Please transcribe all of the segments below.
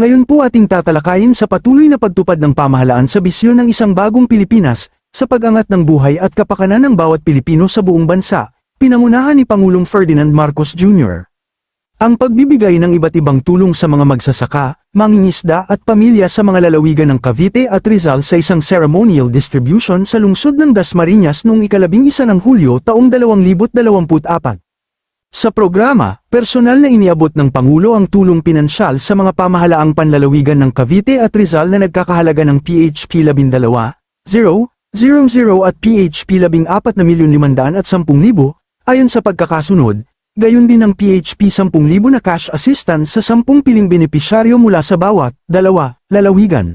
Ngayon po ating tatalakayin sa patuloy na pagtupad ng pamahalaan sa bisyon ng isang bagong Pilipinas, sa pag-angat ng buhay at kapakanan ng bawat Pilipino sa buong bansa, pinangunahan ni Pangulong Ferdinand Marcos Jr. Ang pagbibigay ng iba't ibang tulong sa mga magsasaka, mangingisda at pamilya sa mga lalawigan ng Cavite at Rizal sa isang ceremonial distribution sa lungsod ng Dasmariñas noong ikalabing isa ng Hulyo taong 2024. Sa programa, personal na iniabot ng Pangulo ang tulong pinansyal sa mga pamahalaang panlalawigan ng Cavite at Rizal na nagkakahalaga ng PHP 12, 0, 00 at PHP 14 na milyon 500 at 10,000, ayon sa pagkakasunod, gayon din ang PHP 10,000 na cash assistance sa 10 piling benepisyaryo mula sa bawat, dalawa, lalawigan.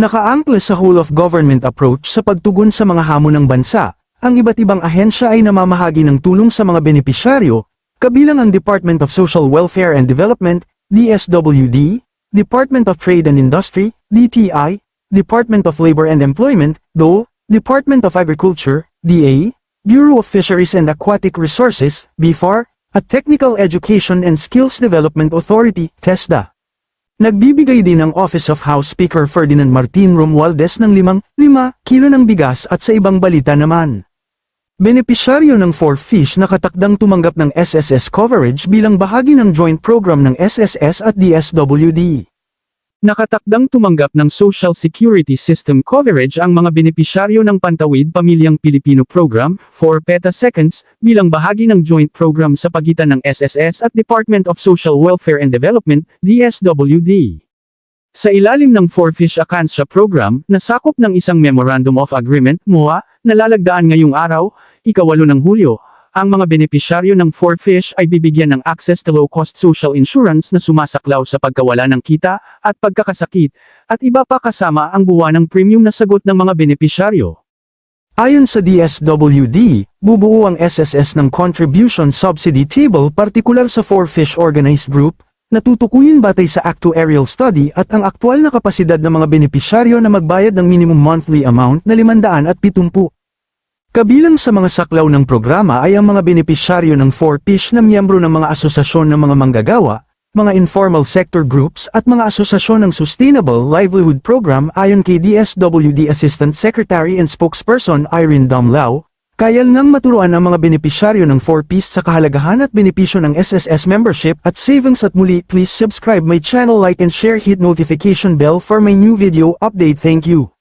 Nakaangkla sa whole of government approach sa pagtugon sa mga hamon ng bansa, ang iba't ibang ahensya ay namamahagi ng tulong sa mga benepisyaryo, kabilang ang Department of Social Welfare and Development, DSWD, Department of Trade and Industry, DTI, Department of Labor and Employment, DOL, Department of Agriculture, DA, Bureau of Fisheries and Aquatic Resources, BFAR, at Technical Education and Skills Development Authority, TESDA. Nagbibigay din ang Office of House Speaker Ferdinand Martin Romualdez ng 5, 5 kilo ng bigas at sa ibang balita naman. Benepisyaryo ng 4Fish nakatakdang tumanggap ng SSS coverage bilang bahagi ng joint program ng SSS at DSWD. Nakatakdang tumanggap ng Social Security System coverage ang mga benepisyaryo ng Pantawid Pamilyang Pilipino Program, 4 petaseconds, bilang bahagi ng joint program sa pagitan ng SSS at Department of Social Welfare and Development, DSWD. Sa ilalim ng 4Fish Akansya Program, nasakop ng isang Memorandum of Agreement, MOA, nalalagdaan ngayong araw, ikawalo ng Hulyo, ang mga benepisyaryo ng 4Fish ay bibigyan ng access to low-cost social insurance na sumasaklaw sa pagkawala ng kita at pagkakasakit, at iba pa kasama ang buwan ng premium na sagot ng mga benepisyaryo. Ayon sa DSWD, bubuo ang SSS ng Contribution Subsidy Table partikular sa 4Fish Organized Group, natutukuyin batay sa actuarial study at ang aktwal na kapasidad ng mga benepisyaryo na magbayad ng minimum monthly amount na 570. Kabilang sa mga saklaw ng programa ay ang mga benepisyaryo ng 4Fish na miyembro ng mga asosasyon ng mga manggagawa, mga informal sector groups at mga asosasyon ng Sustainable Livelihood Program ayon kay DSWD Assistant Secretary and Spokesperson Irene Damlao, kayal ngang maturuan ang mga benepisyaryo ng 4Piece sa kahalagahan at benepisyo ng SSS membership at savings at muli please subscribe my channel like and share hit notification bell for my new video update thank you.